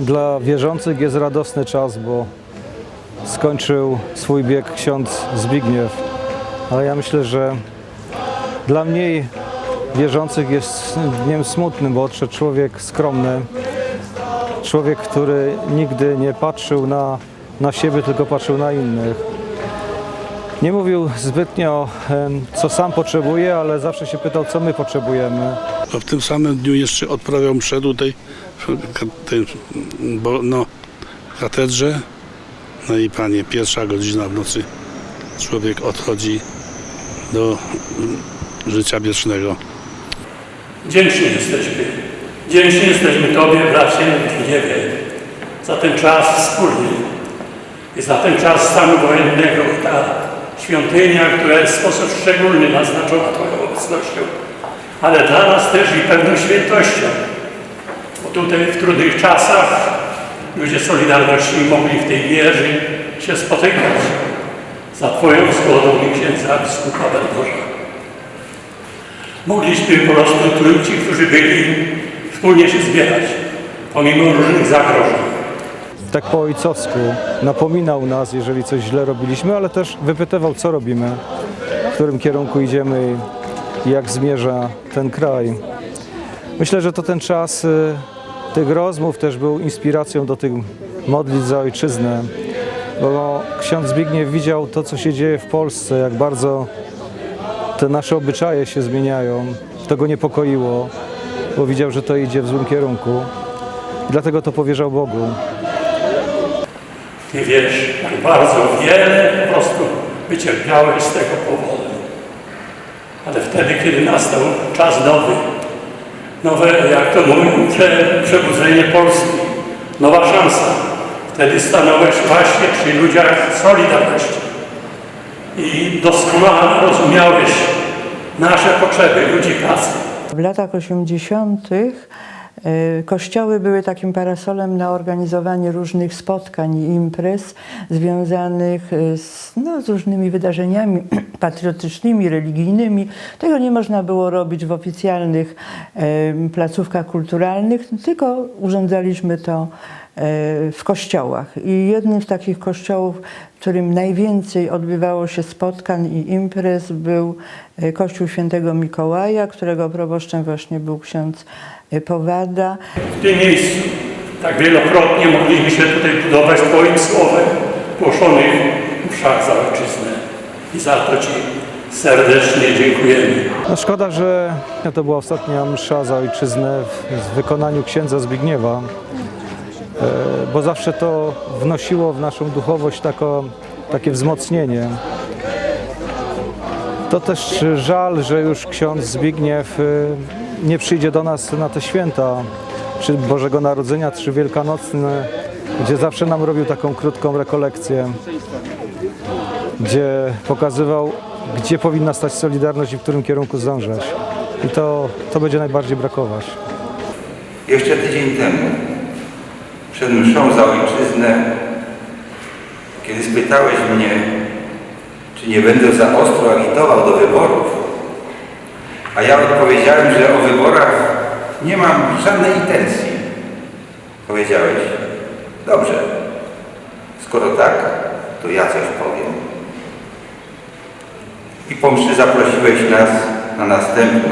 dla wierzących jest radosny czas, bo skończył swój bieg ksiądz Zbigniew. Ale ja myślę, że dla mniej wierzących jest dniem smutnym, bo odszedł człowiek skromny, człowiek, który nigdy nie patrzył na, na siebie, tylko patrzył na innych. Nie mówił zbytnio, co sam potrzebuje, ale zawsze się pytał, co my potrzebujemy. A w tym samym dniu jeszcze odprawiał mszę tutaj tej, bo, no, katedrze. No i panie, pierwsza godzina w nocy człowiek odchodzi do mm, życia wiecznego. Wdzięczni jesteśmy. Wdzięczni jesteśmy Tobie, bracie Zbigniewie, za ten czas wspólny i za ten czas stanu wojennego. Ta świątynia, która w sposób szczególny naznaczona Twoją obecnością, ale dla nas też i pewną świętością. Bo tutaj w trudnych czasach ludzie Solidarności mogli w tej wieży się spotykać za Twoją zgodą i księdza biskupa Berdorza. Mogliśmy po prostu tu, ci, którzy byli, wspólnie się zbierać, pomimo różnych zagrożeń. Tak po ojcowsku napominał nas, jeżeli coś źle robiliśmy, ale też wypytywał, co robimy, w którym kierunku idziemy i jak zmierza ten kraj. Myślę, że to ten czas y, tych rozmów też był inspiracją do tych modlitw za ojczyznę, bo ksiądz Zbigniew widział to, co się dzieje w Polsce, jak bardzo te nasze obyczaje się zmieniają. To go niepokoiło, bo widział, że to idzie w złym kierunku. Dlatego to powierzał Bogu. Ty wiesz, jak bardzo wiele po prostu wycierpiałeś z tego powodu. Ale wtedy, kiedy nastał czas nowy, nowe, jak to mówią, prze, przebudzenie Polski, nowa szansa, wtedy stanąłeś właśnie przy ludziach Solidarności. I doskonale rozumiałeś nasze potrzeby ludzi pracy. W latach 80. e, kościoły były takim parasolem na organizowanie różnych spotkań i imprez związanych e, z, no, z różnymi wydarzeniami patriotycznymi, religijnymi. Tego nie można było robić w oficjalnych placówkach kulturalnych, tylko urządzaliśmy to w kościołach. I jednym z takich kościołów, w którym najwięcej odbywało się spotkań i imprez, był e, Kościół Świętego Mikołaja, którego proboszczem właśnie był ksiądz e, Powada. W tym miejscu tak wielokrotnie mogliśmy się tutaj budować Twoim słowem głoszonych w mszach za ojczyznę. I za to Ci serdecznie dziękujemy. No szkoda, że to była ostatnia msza za ojczyznę w, wykonaniu księdza Zbigniewa, e, bo zawsze to wnosiło w naszą duchowość tako, takie wzmocnienie. To też żal, że już ksiądz Zbigniew e, nie przyjdzie do nas na te święta, czy Bożego Narodzenia, czy Wielkanocne, gdzie zawsze nam robił taką krótką rekolekcję, gdzie pokazywał, gdzie powinna stać Solidarność i w którym kierunku zdążać. I to, to będzie najbardziej brakować. Jeszcze tydzień temu, przed mszą za ojczyznę, kiedy spytałeś mnie, czy nie będę za ostro agitował do wyborów, a ja odpowiedziałem, że o wyborach nie mam żadnej intencji. Powiedziałeś, dobrze, skoro tak, to ja coś powiem. I po mszy zaprosiłeś nas na następną,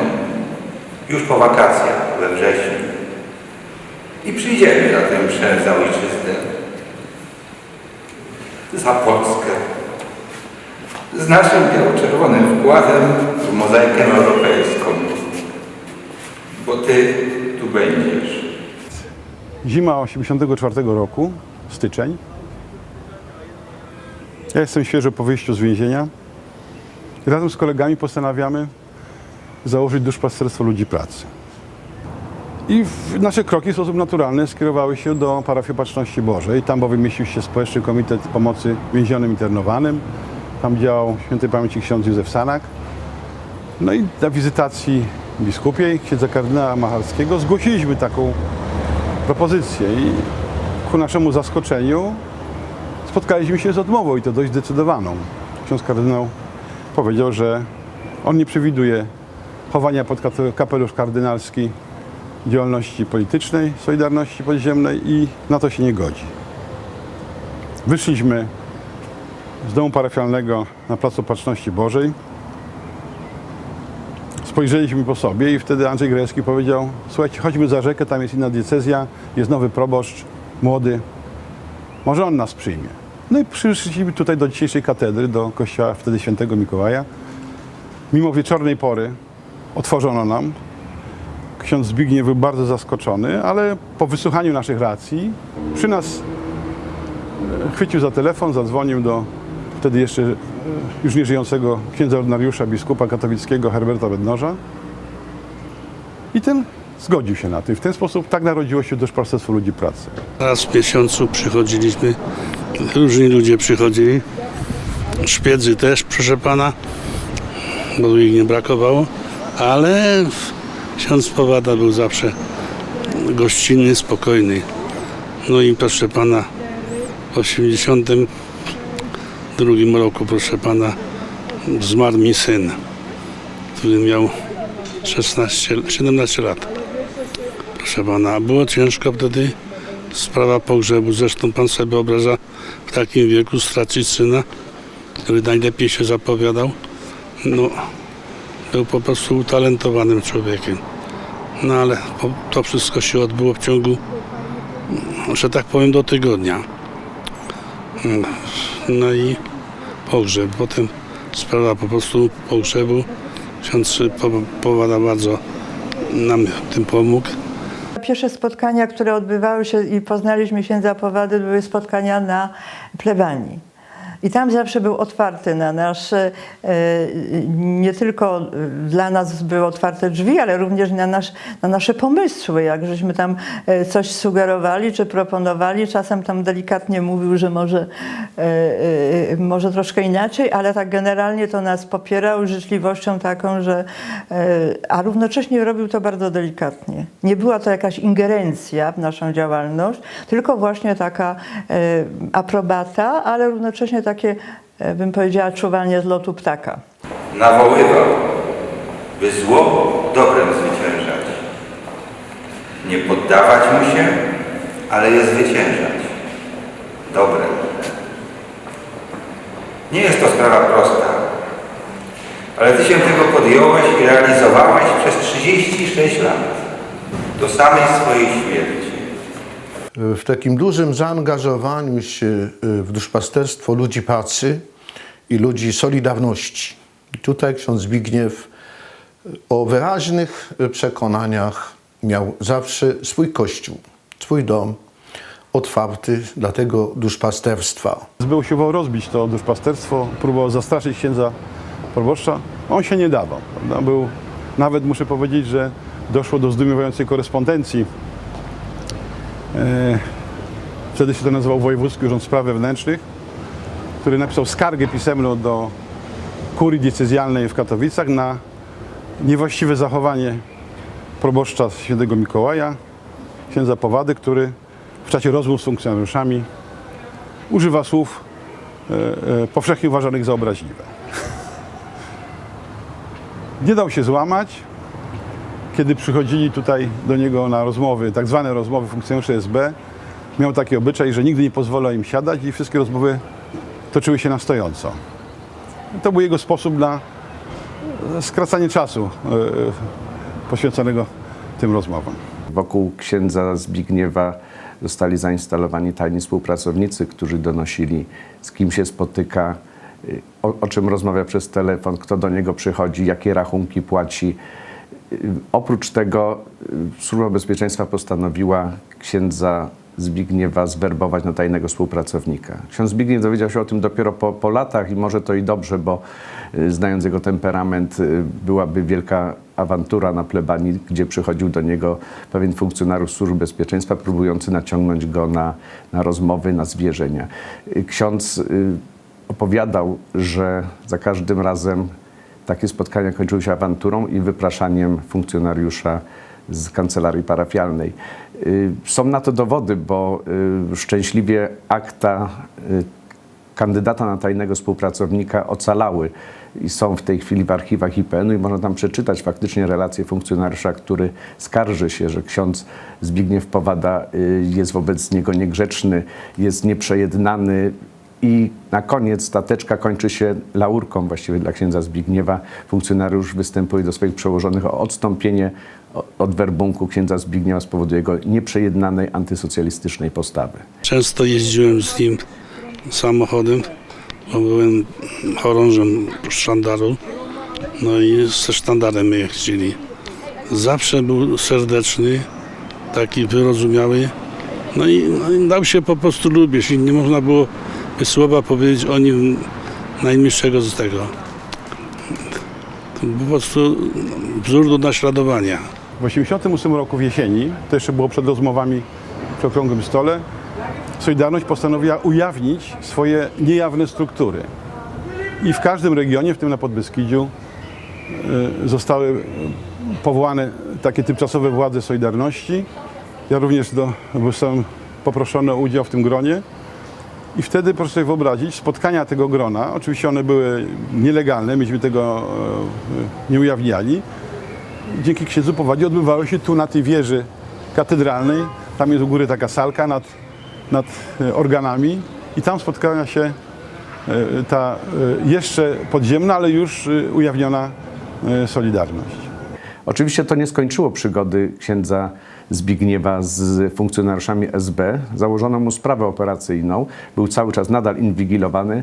już po wakacjach we wrześniu. I przyjdziemy na tę mszę za ojczyznę, za Polskę, z naszym biało-czerwonym wkładem w mozaikę europejską, bo Ty tu będziesz. Zima 84 roku, styczeń. Ja jestem świeżo po wyjściu z więzienia. Razem z kolegami postanawiamy założyć duszpasterstwo ludzi pracy. I nasze kroki w sposób naturalny skierowały się do parafii Opatrzności Bożej. Tam bowiem mieścił się Społeczny Komitet Pomocy Więzionym Internowanym. Tam działał świętej pamięci ksiądz Józef Sanak. No i na wizytacji biskupiej, księdza kardynała Macharskiego zgłosiliśmy taką propozycję i ku naszemu zaskoczeniu spotkaliśmy się z odmową i to dość zdecydowaną. Ksiądz kardynał powiedział, że on nie przewiduje chowania pod kapelusz kardynalski działalności politycznej, Solidarności Podziemnej i na to się nie godzi. Wyszliśmy z domu parafialnego na Placu Opatrzności Bożej. Spojrzeliśmy po sobie i wtedy Andrzej Grajewski powiedział słuchajcie, chodźmy za rzekę, tam jest inna diecezja, jest nowy proboszcz, młody, może on nas przyjmie. No i przyszliśmy tutaj do dzisiejszej katedry, do kościoła wtedy świętego Mikołaja. Mimo wieczornej pory otworzono nam. Ksiądz Zbigniew był bardzo zaskoczony, ale po wysłuchaniu naszych racji przy nas e, chwycił za telefon, zadzwonił do wtedy jeszcze e, już nieżyjącego księdza ordynariusza biskupa katowickiego Herberta Bednoża i ten zgodził się na to. I w ten sposób tak narodziło się Duszpasterstwo Ludzi Pracy. Raz w miesiącu przychodziliśmy, różni ludzie przychodzili. Szpiedzy też, proszę pana, bo ich nie brakowało, ale ksiądz Powada był zawsze gościnny, spokojny. No i proszę pana, w 82 roku, proszę pana, zmarł mi syn, który miał 16, 17 lat. Proszę pana, było ciężko wtedy sprawa pogrzebu. Zresztą pan sobie wyobraża w takim wieku stracić syna, który najlepiej się zapowiadał. No, był po prostu utalentowanym człowiekiem. No ale to wszystko się odbyło w ciągu, że tak powiem, do tygodnia. No i pogrzeb. Potem sprawa po prostu pogrzebu. Ksiądz Po- Powada bardzo nam w tym pomógł. Pierwsze spotkania, które odbywały się i poznaliśmy księdza Powady, były spotkania na plebanii. I tam zawsze był otwarty na nasze, e, nie tylko dla nas były otwarte drzwi, ale również na, nasz, na nasze pomysły. Jak żeśmy tam e, coś sugerowali czy proponowali, czasem tam delikatnie mówił, że może, e, może troszkę inaczej, ale tak generalnie to nas popierał życzliwością taką, że a równocześnie robił to bardzo delikatnie. Nie była to jakaś ingerencja w naszą działalność, tylko właśnie taka aprobata, ale równocześnie takie, e, bym powiedziała, czuwanie z lotu ptaka. nawoływał, by zło dobrem zwyciężać. Nie poddawać mu się, ale je zwyciężać. Dobrem. Nie jest to sprawa prosta, ale Ty się tego podjąłeś i realizowałeś przez 36 lat, do samej swojej śmierci. W takim dużym zaangażowaniu się y, w duszpasterstwo ludzi pracy i ludzi Solidarności. I tutaj ksiądz Zbigniew y, o wyraźnych y, przekonaniach miał zawsze swój kościół, swój dom otwarty dla tego duszpasterstwa. Był usiłował rozbić to duszpasterstwo, próbował zastraszyć księdza proboszcza. On się nie dawał. Był, nawet muszę powiedzieć, że doszło do zdumiewającej korespondencji. E, wtedy się to nazywał Wojewódzki Urząd Spraw Wewnętrznych, który napisał skargę pisemną do kurii diecezjalnej w Katowicach na niewłaściwe zachowanie proboszcza świętego Mikołaja, księdza Powady, który w czasie rozmów z funkcjonariuszami używa słów e, e, powszechnie uważanych za obraźliwe. Nie dał się złamać. Kiedy przychodzili tutaj do niego na rozmowy, tak zwane rozmowy funkcjonariusze SB, miał taki obyczaj, że nigdy nie pozwalał im siadać i wszystkie rozmowy toczyły się na stojąco. To był jego sposób na e, skracanie czasu e, e, poświęconego tym rozmowom. Wokół księdza Zbigniewa zostali zainstalowani tajni współpracownicy, którzy donosili, z kim się spotyka, y, o, o czym rozmawia przez telefon, kto do niego przychodzi, jakie rachunki płaci. Oprócz tego y, Służba Bezpieczeństwa postanowiła księdza Zbigniewa zwerbować na tajnego współpracownika. Ksiądz Zbigniew dowiedział się o tym dopiero po, po latach i może to i dobrze, bo y, znając jego temperament y, byłaby wielka awantura na plebanii, gdzie przychodził do niego pewien funkcjonariusz Służby Bezpieczeństwa, próbujący naciągnąć go na, na rozmowy, na zwierzenia. Ksiądz opowiadał, że za każdym razem takie spotkania kończyły się awanturą i wypraszaniem funkcjonariusza z kancelarii parafialnej. Y, Są na to dowody, bo y, szczęśliwie akta y, kandydata na tajnego współpracownika ocalały i są w tej chwili w archiwach IPN-u i można tam przeczytać faktycznie relację funkcjonariusza, który skarży się, że ksiądz Zbigniew Powada jest wobec niego niegrzeczny, jest nieprzejednany, i na koniec stateczka kończy się laurką właściwie dla księdza Zbigniewa. Funkcjonariusz występuje do swoich przełożonych o odstąpienie od werbunku księdza Zbigniewa z powodu jego nieprzejednanej antysocjalistycznej postawy. Często jeździłem z nim samochodem, bo byłem chorążem sztandaru. No i ze sztandarem jeździli. Zawsze był serdeczny, taki wyrozumiały. No i, no i dał się po prostu lubić i nie można było by słowa powiedzieć o nim najmniejszego z tego. To po prostu wzór do naśladowania. W 1988 roku w jesieni, to jeszcze było przed rozmowami przy okrągłym stole, Solidarność postanowiła ujawnić swoje niejawne struktury. I w każdym regionie, w tym na Podbeskidziu, y, zostały powołane takie tymczasowe władze Solidarności. Ja również do, zostałem poproszony o udział w tym gronie. I wtedy proszę sobie wyobrazić, spotkania tego grona, oczywiście one były nielegalne, myśmy tego e, nie ujawniali, dzięki księdzu Powadzie odbywały się tu na tej wieży katedralnej. Tam jest u góry taka salka nad, nad e, organami i tam spotkała się e, ta e, jeszcze podziemna, ale już e, ujawniona e, Solidarność. Oczywiście to nie skończyło przygody księdza Zbigniewa z funkcjonariuszami SB. Założono mu sprawę operacyjną. Był cały czas nadal inwigilowany,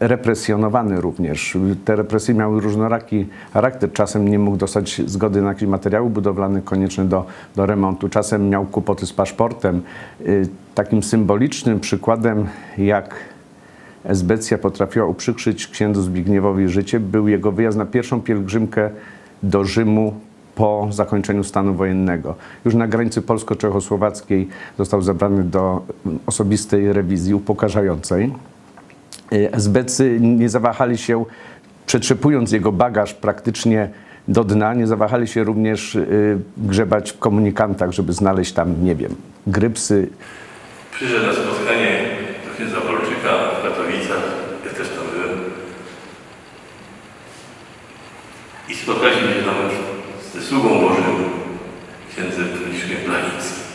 represjonowany również. Te represje miały różnoraki charakter. Czasem nie mógł dostać zgody na jakiś materiał budowlany konieczny do, do remontu. Czasem miał kłopoty z paszportem. Y, Takim symbolicznym przykładem, jak Esbecja potrafiła uprzykrzyć księdzu Zbigniewowi życie, był jego wyjazd na pierwszą pielgrzymkę do Rzymu po zakończeniu stanu wojennego. Już na granicy polsko-czechosłowackiej został zabrany do osobistej rewizji upokarzającej. Esbecy nie zawahali się, przetrzepując jego bagaż praktycznie do dna, nie zawahali się również y, grzebać w komunikantach, żeby znaleźć tam, nie wiem, grypsy, Przyszedł na spotkanie do księdza Polczyka w Katowicach, ja też tam byłem. I spotkaliśmy się tam ze sługą Bożym, księdzem Franciszkiem Planickim.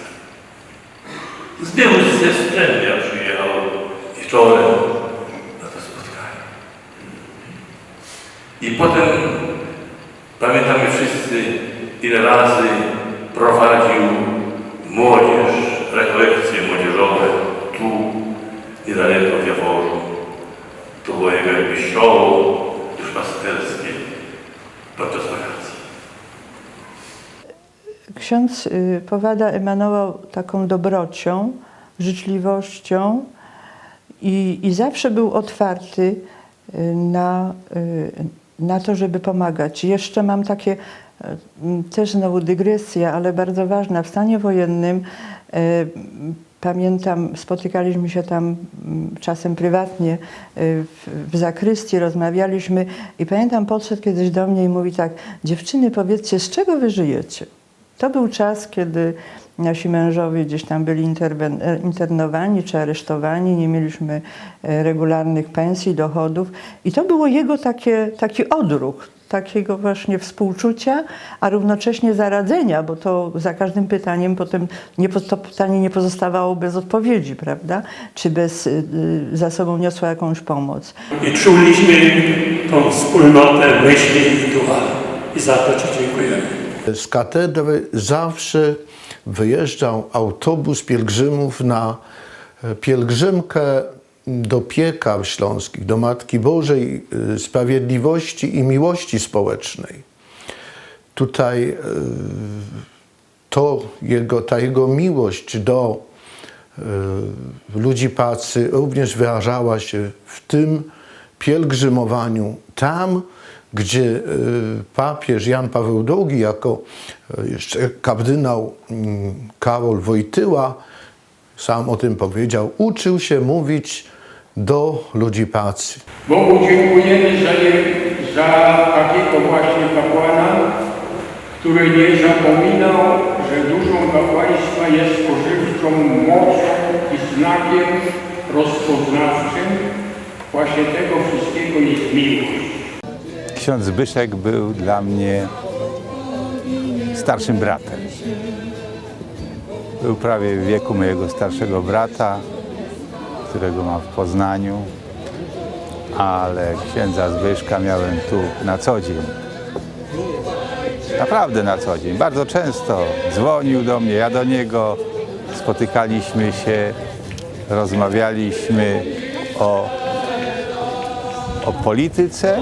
Z wielu ze Strębia przyjechał wieczorem na to spotkanie. I potem pamiętamy wszyscy, ile razy prowadził młodzież, Ksiądz y, Powada emanował taką dobrocią, życzliwością i, i zawsze był otwarty y, na, y, na to, żeby pomagać. Jeszcze mam takie, też znowu dygresja, ale bardzo ważna. W stanie wojennym Pamiętam, spotykaliśmy się tam mm, czasem prywatnie w, w zakrystii, rozmawialiśmy i pamiętam, podszedł kiedyś do mnie i mówi tak, dziewczyny powiedzcie, z czego wy żyjecie? To był czas, kiedy nasi mężowie gdzieś tam byli e, internowani czy aresztowani, nie mieliśmy e, regularnych pensji, dochodów i to było jego takie, taki odruch, takiego właśnie współczucia, a równocześnie zaradzenia, bo to za każdym pytaniem potem nie, to pytanie nie pozostawało bez odpowiedzi, prawda? Czy bez, y, za sobą niosło jakąś pomoc. I czuliśmy tą wspólnotę myśli i ducha. I za to Ci dziękujemy. Z katedry zawsze wyjeżdżał autobus pielgrzymów na e, pielgrzymkę do piekar śląskich, do Matki Bożej e, Sprawiedliwości i Miłości Społecznej. Tutaj e, to jego, ta jego miłość do ludzi pracy również wyrażała się w tym pielgrzymowaniu tam, gdzie e, papież Jan Paweł II jako e, jeszcze kardynał mm, Karol Wojtyła, sam o tym powiedział, uczył się mówić do ludzi pracy. Bogu dziękujemy za, nie, za takiego właśnie kapłana, który nie zapominał, że duszą kapłaństwa jest spożywczą mocą i znakiem rozpoznawczym właśnie tego wszystkiego jest miłość. Ksiądz Zbyszek był dla mnie starszym bratem. Był prawie w wieku mojego starszego brata, którego mam w Poznaniu, ale księdza Zbyszka miałem tu na co dzień. Naprawdę na co dzień. Bardzo często dzwonił do mnie, ja do niego. Spotykaliśmy się, rozmawialiśmy o, o polityce,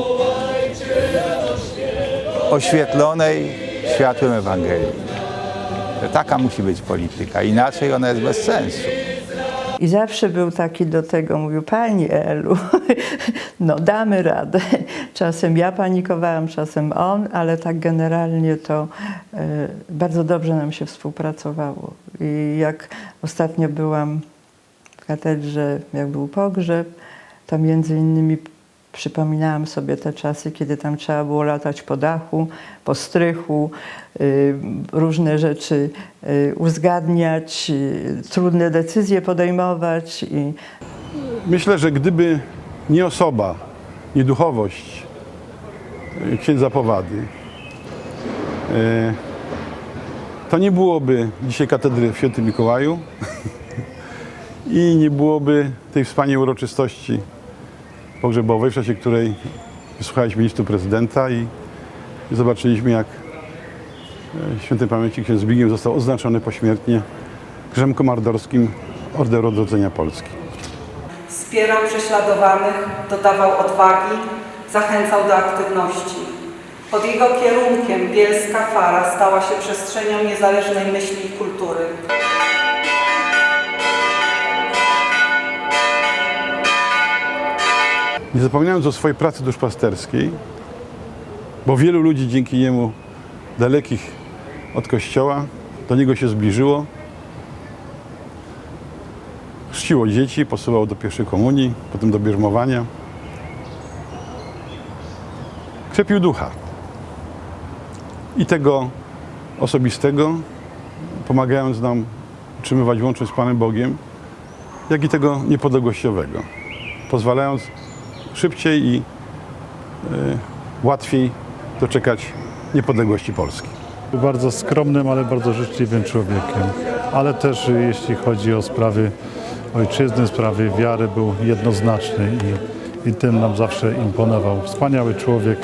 oświetlonej światłem Ewangelii. Taka musi być polityka, inaczej ona jest bez sensu. I zawsze był taki do tego, mówił, Pani Elu, no damy radę. Czasem ja panikowałam, czasem on, ale tak generalnie to e, bardzo dobrze nam się współpracowało. I jak ostatnio byłam w katedrze, jak był pogrzeb, to między innymi przypominałam sobie te czasy, kiedy tam trzeba było latać po dachu, po strychu, y, różne rzeczy y, uzgadniać, y, trudne decyzje podejmować i Myślę, że gdyby nie osoba, nie duchowość księdza Powady, to nie byłoby dzisiaj katedry w Świętym Mikołaju i nie byłoby tej wspaniałej uroczystości pogrzebowej, w czasie której słuchaliśmy listu prezydenta i zobaczyliśmy, jak e, świętej pamięci ksiądz Zbigniew został oznaczony pośmiertnie Krzyżem Komardorskim Orderu Odrodzenia Polski. Wspierał prześladowanych, dodawał odwagi, zachęcał do aktywności. Pod jego kierunkiem Bielska Fara stała się przestrzenią niezależnej myśli i kultury. Nie zapominając o swojej pracy duszpasterskiej, bo wielu ludzi dzięki niemu dalekich od kościoła do niego się zbliżyło. Chrzciło dzieci, posyłał do pierwszej komunii, potem do bierzmowania. Krzepił ducha. I tego osobistego, pomagając nam utrzymywać łączność z Panem Bogiem, jak i tego niepodległościowego, pozwalając szybciej i y, łatwiej doczekać niepodległości Polski. Był bardzo skromnym, ale bardzo życzliwym człowiekiem. Ale też y, jeśli chodzi o sprawy ojczyzny, sprawy wiary, był jednoznaczny i, i tym nam zawsze imponował. Wspaniały człowiek.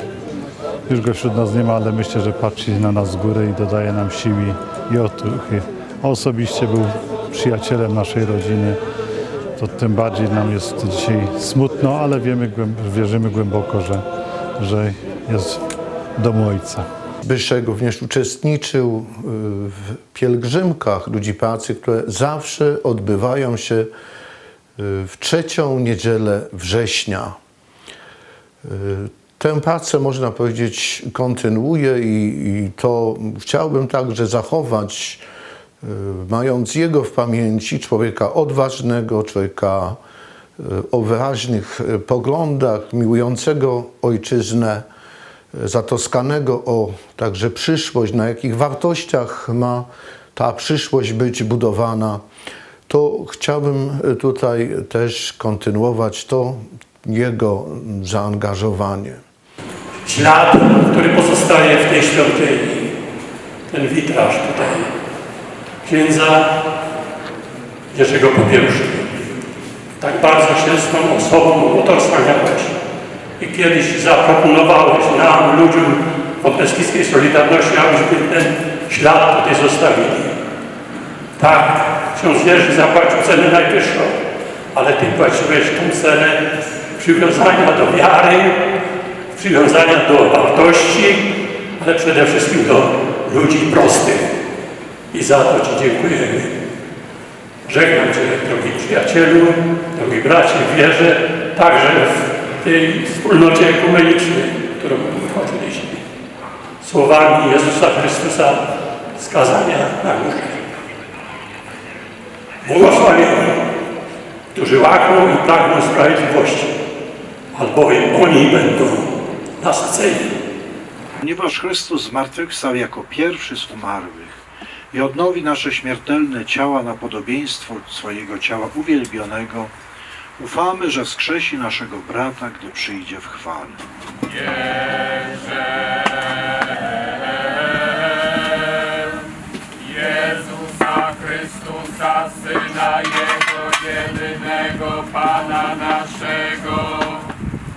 Już go wśród nas nie ma, ale myślę, że patrzy na nas z góry i dodaje nam siły i otuchy. Osobiście był przyjacielem naszej rodziny. To tym bardziej nam jest dzisiaj smutno, ale wiemy, wierzymy głęboko, że, że jest w domu Ojca. Zbyszek również uczestniczył y, w pielgrzymkach ludzi pracy, które zawsze odbywają się y, w trzecią niedzielę września. Y, Tę pracę, można powiedzieć, kontynuuję i, i to chciałbym także zachować, mając jego w pamięci, człowieka odważnego, człowieka y, o wyraźnych y, poglądach, miłującego ojczyznę, zatoskanego o także przyszłość, na jakich wartościach ma ta przyszłość być budowana, to chciałbym tutaj też kontynuować to jego zaangażowanie. ślad, który pozostaje w tej świątyni. Ten witraż tutaj księdza Jerzego Popiełuszki. Tak bardzo się z tą osobą utożsamiałeś i kiedyś zaproponowałeś nam, ludziom w Opelskickiej Solidarności, abyśmy ten ślad tutaj zostawili. Tak, ksiądz Jerzy zapłacił cenę najwyższą, ale ty płaciłeś tą cenę przywiązania do wiary, przywiązania do wartości, ale przede wszystkim do ludzi prostych. I za to Ci dziękujemy. Żegnam Cię, drogi przyjacielu, drogi bracie, w wierze, także w tej wspólnocie ekumenicznej, którą wychodziliśmy. Słowami Jezusa Chrystusa z kazania na górze. Błogosławieni, którzy łakną i pragną sprawiedliwości, albowiem oni będą nasyceni. Ponieważ Chrystus zmartwychwstał jako pierwszy z umarłych i odnowi nasze śmiertelne ciała na podobieństwo swojego ciała uwielbionego, Ufamy, że wskrzesi naszego brata, gdy przyjdzie w chwale. Jezusa Chrystusa, Syna Jego jedynego Pana naszego,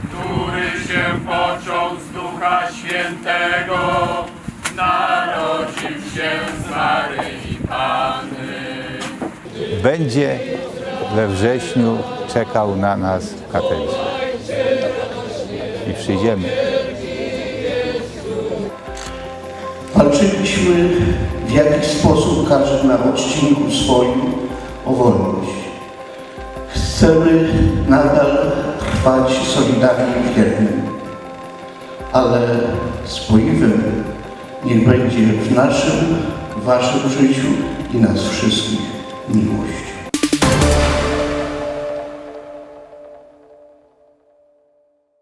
który się począł z Ducha Świętego, narodził się z Maryi Panny. Będzie we wrześniu czekał na nas w katedrze. I przyjdziemy. Walczyliśmy w jakiś sposób każdy na odcinku swoim o wolność. Chcemy nadal trwać solidarnie w jednym, ale spoiwem niech będzie w naszym, waszym życiu i nas wszystkich miłość.